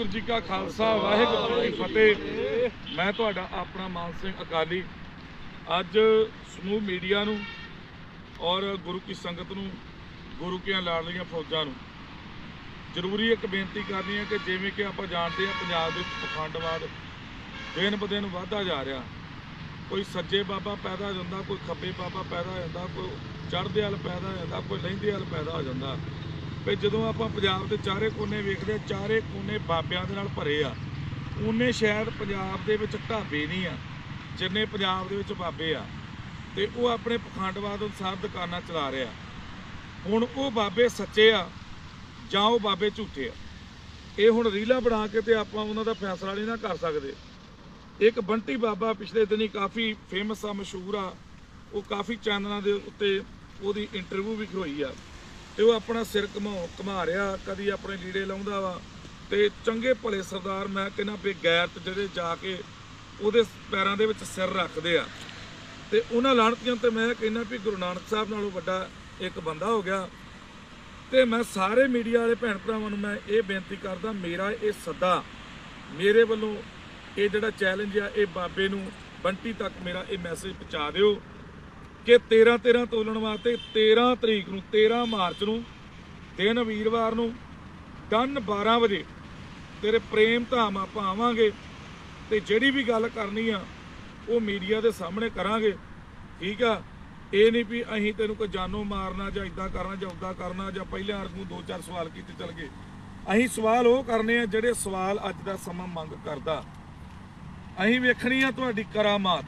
ਵਾਹਿਗੁਰੂ ਜੀ ਕਾ ਖਾਲਸਾ, ਵਾਹਿਗੁਰੂ ਜੀ ਕੀ ਫਤਿਹ। ਮੈਂ ਤੁਹਾਡਾ ਆਪਣਾ ਮਾਨ ਸਿੰਘ ਅਕਾਲੀ। ਅੱਜ ਸਮੂਹ ਮੀਡੀਆ ਨੂੰ ਔਰ ਗੁਰੂ ਕੀ ਸੰਗਤ ਨੂੰ, ਗੁਰੂ ਕੀਆਂ ਲਾਡਲੀਆਂ ਫੌਜਾਂ ਨੂੰ ਜ਼ਰੂਰੀ ਇੱਕ ਬੇਨਤੀ ਕਰਨੀ ਹੈ ਕਿ ਜਿਵੇਂ ਕਿ ਆਪਾਂ ਜਾਣਦੇ ਹਾਂ ਪੰਜਾਬ ਵਿੱਚ ਪਖੰਡਵਾਦ ਦਿਨ ਬ ਦਿਨ ਵਧਦਾ ਜਾ ਰਿਹਾ। ਕੋਈ ਸੱਜੇ ਬਾਬਾ ਪੈਦਾ ਹੋ ਜਾਂਦਾ, ਕੋਈ ਖੱਬੇ ਬਾਬਾ ਪੈਦਾ ਹੋ ਜਾਂਦਾ, ਕੋਈ ਚੜ੍ਹਦੇ ਵਾਲ ਪੈਦਾ ਹੋ ਜਾਂਦਾ, ਕੋਈ ਲਹਿੰਦੇ ਵਾਲ ਪੈਦਾ ਹੋ ਜਾਂਦਾ। ਵੀ ਜਦੋਂ ਆਪਾਂ ਪੰਜਾਬ ਦੇ ਚਾਰੇ ਕੋਨੇ ਵੇਖਦੇ ਹਾਂ, ਚਾਰੇ ਕੋਨੇ ਬਾਬਿਆਂ ਦੇ ਨਾਲ ਭਰੇ ਆ ਉਹਨੇ ਸ਼ਾਇਦ ਪੰਜਾਬ ਦੇ ਵਿੱਚ ਢਾਬੇ ਨਹੀਂ ਆ ਜਿੰਨੇ ਪੰਜਾਬ ਦੇ ਵਿੱਚ ਬਾਬੇ ਆ। ਤੇ ਉਹ ਆਪਣੇ ਪਖੰਡਵਾਦ ਅਨੁਸਾਰ ਦੁਕਾਨਾਂ ਚਲਾ ਰਿਹਾ ਹੁਣ ਉਹ ਬਾਬੇ ਸੱਚੇ ਆ ਜਾਂ ਉਹ ਬਾਬੇ ਝੂਠੇ ਆ? ਇਹ ਹੁਣ ਰੀਲਾਂ ਬਣਾ ਕੇ ਤੇ ਆਪਾਂ ਉਹਨਾਂ ਦਾ ਫੈਸਲਾ ਨਹੀਂ ਨਾ ਕਰ ਸਕਦੇ। ਇੱਕ ਬੰਟੀ ਬਾਬਾ ਪਿਛਲੇ ਦਿਨੀ ਕਾਫੀ ਫੇਮਸ ਆ ਮਸ਼ਹੂਰ ਆ। ਉਹ ਕਾਫੀ ਚੈਨਲਾਂ ਦੇ ਉੱਤੇ ਉਹਦੀ ਇੰਟਰਵਿਊ ਵੀ ਹੋਈ ਆ। ਤੇ ਉਹ ਆਪਣਾ ਸਿਰ ਘਮਾ ਘਮਾ ਰਿਹਾ, ਕਦੀ ਆਪਣੇ ਲੀੜੇ ਲਾਉਂਦਾ ਵਾ। ਤੇ ਚੰਗੇ ਭਲੇ ਸਰਦਾਰ ਮੈਂ ਕਹਿੰਦਾ ਵੀ ਗੈਰਤ ਜਿਹੜੇ ਜਾ ਕੇ ਉਹਦੇ ਪੈਰਾਂ ਦੇ ਵਿੱਚ ਸਿਰ ਰੱਖਦੇ ਆ। ਤੇ ਉਹਨਾਂ ਲਾਣਤੀਆਂ ਤੇ ਮੈਂ ਕਹਿੰਦਾ ਵੀ ਗੁਰੂ ਨਾਨਕ ਸਾਹਿਬ ਨਾਲੋਂ ਵੱਡਾ ਇੱਕ ਬੰਦਾ ਹੋ ਗਿਆ। ਤੇ ਮੈਂ ਸਾਰੇ ਮੀਡੀਆ ਵਾਲੇ ਭੈਣ ਭਰਾਵਾਂ ਨੂੰ ਮੈਂ ਇਹ ਬੇਨਤੀ ਕਰਦਾ, ਮੇਰਾ ਇਹ ਸੱਦਾ, ਮੇਰੇ ਵੱਲੋਂ ਇਹ ਜਿਹੜਾ ਚੈਲੰਜ ਆ, ਇਹ ਬਾਬੇ ਨੂੰ ਬੰਟੀ ਤੱਕ ਮੇਰਾ ਇਹ ਮੈਸੇਜ ਪਹੁੰਚਾ ਦਿਓ। ਕਿ 13 13 ਤੋਲਣ ਵਾਸਤੇ 13 ਤਰੀਕ ਨੂੰ 13 ਮਾਰਚ ਨੂੰ, ਦਿਨ ਵੀਰਵਾਰ ਨੂੰ, ਡਨ 12 ਵਜੇ ਤੇਰੇ ਪ੍ਰੇਮ ਧਾਮ ਆਪਾਂ ਆਵਾਂਗੇ ਤੇ ਜਿਹੜੀ ਵੀ ਗੱਲ ਕਰਨੀ ਆ, ਉਹ ਮੀਡੀਆ ਦੇ ਸਾਹਮਣੇ ਕਰਾਂਗੇ। ਠੀਕ ਆ? ਇਹ ਨਹੀਂ ਵੀ ਅਸੀਂ ਤੈਨੂੰ ਕੋਈ ਜਾਨੋਂ ਮਾਰਨਾ ਜਾਂ ਇਦਾਂ ਕਰਨਾ ਜਾਂ ਉਦਾਂ ਕਰਨਾ ਜਾਂ ਪਹਿਲੇ ਨੂੰ ਦੋ ਚਾਰ ਸਵਾਲ ਕੀਤੇ ਚੱਲ ਗਏ। ਅਸੀਂ ਸਵਾਲ ਉਹ ਕਰਨੇ ਆ ਜਿਹੜੇ ਸਵਾਲ ਅੱਜ ਦਾ ਸਮਾਂ ਮੰਗ ਕਰਦਾ। ਅਸੀਂ ਵੇਖਣੀ ਆ ਤੁਹਾਡੀ ਕਰਾਮਾਤ।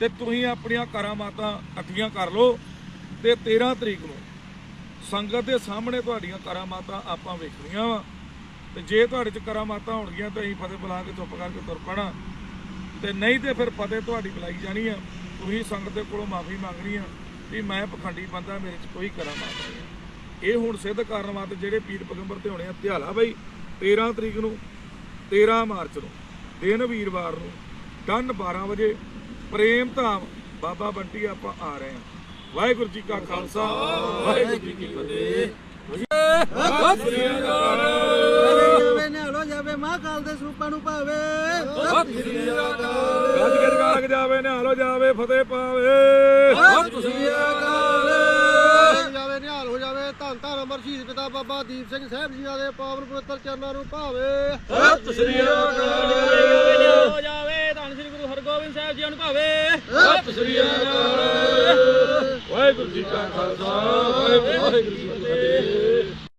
ਤੇ ਤੁਸੀਂ ਆਪਣੀਆਂ ਕਰਾਮਾਤਾਂ ਇਕੱਠੀਆਂ ਕਰ ਲਓ ਤੇ 13 ਤਰੀਕ ਨੂੰ ਸੰਗਤ ਦੇ ਸਾਹਮਣੇ ਤੁਹਾਡੀਆਂ ਕਰਾਮਾਤਾਂ ਆਪਾਂ ਵੇਖਣੀਆਂ ਵਾ। ਤੇ ਜੇ ਤੁਹਾਡੇ ਚ ਕਰਾਮਾਤਾਂ ਹੋਣਗੀਆਂ ਤਾਂ ਅਸੀਂ ਫਤਿਹ ਬੁਲਾ ਕੇ ਚੁੱਪ ਕਰਕੇ ਤੁਰ ਪੈਣਾ। ਤੇ ਨਹੀਂ ਤੇ ਫਿਰ ਫਤਿਹ ਤੁਹਾਡੀ ਬੁਲਾਈ ਜਾਣੀ ਆ। ਤੁਸੀਂ ਸੰਗਤ ਦੇ ਕੋਲੋਂ ਮਾਫੀ ਮੰਗਣੀ ਆ ਵੀ ਮੈਂ ਪਖੰਡੀ ਬੰਦਾ, ਮੇਰੇ ਚ ਕੋਈ ਕਰਾਮਾਤ ਨਹੀਂ ਇਹ ਹੁਣ ਸਿੱਧ ਕਰਨ ਵਾਸਤੇ ਜਿਹੜੇ ਪੀਰ ਪਗੰਬਰ ਤੇ ਹੋਣੇ ਆ, ਧਿਆਲਾ ਬਾਈ 13 ਤਰੀਕ ਨੂੰ 13 ਮਾਰਚ ਨੂੰ, ਦਿਨ ਵੀਰਵਾਰ ਨੂੰ, ਡਨ 12 ਵਜੇ ਪ੍ਰੇਮ ਧਾਮ ਬਾਬਾ ਬੰਟੀ ਆਪਾਂ ਆ ਰਹੇ ਹਾਂ। ਵਾਹਿਗੁਰੂ ਜੀ ਕਾ ਖਾਲਸਾ। ਵਾਹਿਗੁਰੂ ਜੀ ਕੀ ਫਤਿਹ। ਜਾਵੇ ਨਿਹਾਲੋ ਜਾਵੇ ਦੇ ਸਰੂਪਾਂ ਨੂੰ ਭਾਵੇ ਗੱਜ ਗੱਜ ਲੱਗ ਜਾਵੇ ਨਿਹਾਲੋ ਜਾਵੇ ਫਤਿਹ ਪਾਵੇ ਜਾਵੇ ਨਿਹਾਲ ਹੋ ਜਾਵੇ ਧੰਨ ਧੰਨ ਅਮਰ ਸ਼ਹੀਦ ਪਿਤਾ ਬਾਬਾ ਦੀਪ ਸਿੰਘ ਸਾਹਿਬ ਜੀ ਦੇ ਪਾਵਨ ਪਵਿੱਤਰ ਚਰਨਾਂ ਨੂੰ ਭਾਵੇ ਸਤਿ ਸ੍ਰੀ ਅਕਾਲ। ਜੀ ਨੂੰ ਭਾਵੇ। ਸਤਿ ਸ੍ਰੀ ਅਕਾਲ। ਵਾਹਿਗੁਰੂ ਜੀ ਕਾ ਖਾਲਸਾ ਵਾਹਿਗੁਰੂ ਜੀ ਕੀ ਫਤਿਹ।